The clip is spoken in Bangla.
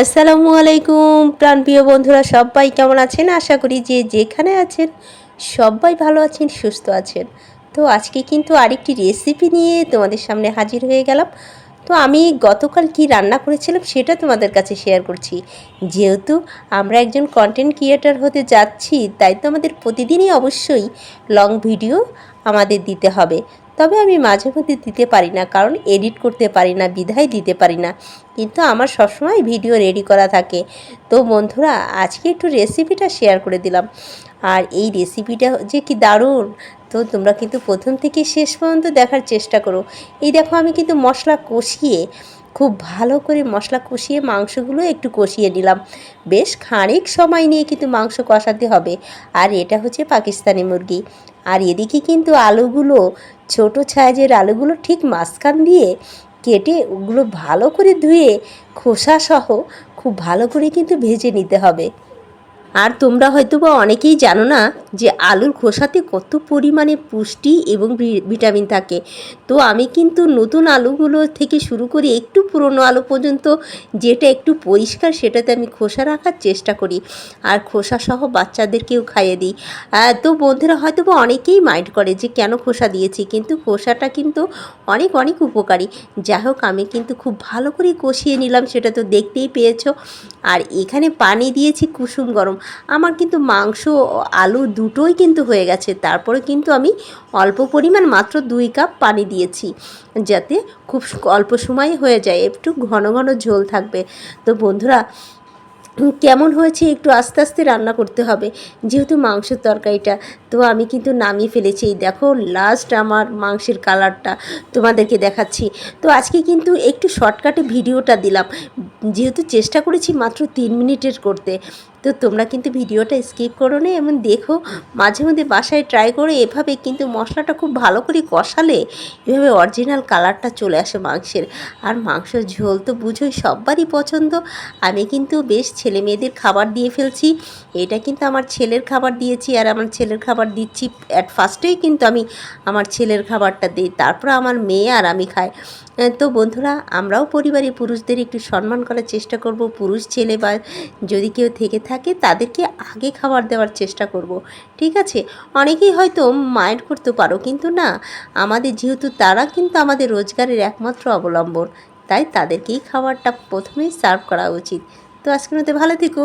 আসসালামু আলাইকুম, প্রাণপ্রিয় বন্ধুরা, সবাই কেমন আছেন? আশা করি যে যেখানে আছেন, সবাই ভালো আছেন, সুস্থ আছেন। তো আজকে কিন্তু আরেকটি রেসিপি নিয়ে তোমাদের সামনে হাজির হয়ে গেলাম। তো আমি গতকাল কি রান্না করেছিলাম সেটা তোমাদের কাছে শেয়ার করছি। যেহেতু আমরা একজন কন্টেন্ট ক্রিয়েটার হতে যাচ্ছি, তাই তো আমাদের প্রতিদিনই অবশ্যই লং ভিডিও আমাদের দিতে হবে। তবে আমি মাঝে মধ্যে দিতে পারি না, কারণ এডিট করতে পারি না, বিধায় দিতে পারি না। কিন্তু আমার সবসময় ভিডিও রেডি করা থাকে। তো বন্ধুরা, আজকে একটু রেসিপিটা শেয়ার করে দিলাম। আর এই রেসিপিটা যে কি দারুণ! তো তোমরা কিন্তু প্রথম থেকে শেষ পর্যন্ত দেখার চেষ্টা করো। এই দেখো, আমি কিন্তু মশলা কষিয়ে, খুব ভালো করে মশলা কষিয়ে মাংসগুলো একটু কষিয়ে নিলাম। বেশ খানিক সময় নিয়ে কিন্তু মাংস কষাতে হবে। আর এটা হচ্ছে পাকিস্তানি মুরগি। আর এদিকে কিন্তু আলুগুলো, ছোট সাইজের আলুগুলো ঠিক মাঝখান দিয়ে কেটে ওগুলো ভালো করে ধুয়ে খোসা সহ খুব ভালো করে কিন্তু ভেজে নিতে হবে। আর তোমরা হয়তো বা অনেকেই জানো না যে আলুর খোসাতে কত পরিমাণে পুষ্টি এবং ভিটামিন থাকে। তো আমি কিন্তু নতুন আলুগুলো থেকে শুরু করে একটু পুরনো আলু পর্যন্ত যেটা একটু পরিষ্কার সেটাতে আমি খোসা রাখার চেষ্টা করি। আর খোসা সহ বাচ্চাদেরকেও খাইয়ে দিই। তো বন্ধুরা হয়তো বা অনেকেই মাইন্ড করে যে কেন খোসা দিয়েছি? কিন্তু খোসাটা কিন্তু অনেক অনেক উপকারী। যাই হোক, আমি কিন্তু খুব ভালো করে কষিয়ে নিলাম, সেটা তো দেখতেই পেয়েছ। আর এখানে পানি দিয়েছি কুসুম গরম। আমার কিন্তু মাংস, আলু আলু দুটোই কিন্তু হয়ে গেছে। তারপরে কিন্তু আমি অল্প পরিমাণ মাত্র দুই কাপ পানি দিয়েছি যাতে খুব অল্প সময়ে হয়ে যায়, একটু ঘন ঘন ঝোল থাকবে। তো বন্ধুরা কেমন হয়েছে একটু আস্তে আস্তে রান্না করতে হবে, যেহেতু মাংসের তরকারিটা। তো আমি কিন্তু নামিয়ে ফেলেছি দেখো লাস্ট আমার মাংসের কালারটা তোমাদেরকে দেখাচ্ছি। তো আজকে কিন্তু একটু শর্টকাটে ভিডিওটা দিলাম, যেহেতু চেষ্টা করেছি মাত্র তিন মিনিটের করতে। তো তোমরা কিন্তু ভিডিওটা স্কিপ করো না এবং দেখো মাঝে মধ্যে বাসায় ট্রাই করে এভাবে কিন্তু মশলাটা খুব ভালো করে কষালে এভাবে অরিজিনাল কালারটা চলে আসে মাংসের। আর মাংসের ঝোল তো বুঝোই সবারই পছন্দ। আমি কিন্তু বেশ ছেলে মেয়েদের খাবার দিয়ে ফেলছি। এটা কিন্তু আমার ছেলের খাবার দিয়েছি আর আমার ছেলের খাবার দিচ্ছি অ্যাট ফার্স্টেই কিন্তু আমি আমার ছেলের খাবারটা দিই। তারপর আমার মেয়ে আর আমি খাই। তো বন্ধুরা, আমরাও পরিবারে পুরুষদের একটু সম্মান করার চেষ্টা করব। পুরুষ ছেলে বা যদি কেউ থেকে থাকে তাদেরকে আগে খাবার দেওয়ার চেষ্টা করব। ঠিক আছে? অনেকেই হয়তো মাইন্ড করতে পারো, কিন্তু না, আমাদের যেহেতু তারা কিন্তু আমাদের রোজগারের একমাত্র অবলম্বন, তাই তাদেরকেই খাবারটা প্রথমেই সার্ভ করা উচিত। তো আজকের মধ্যে ভালো থেকো।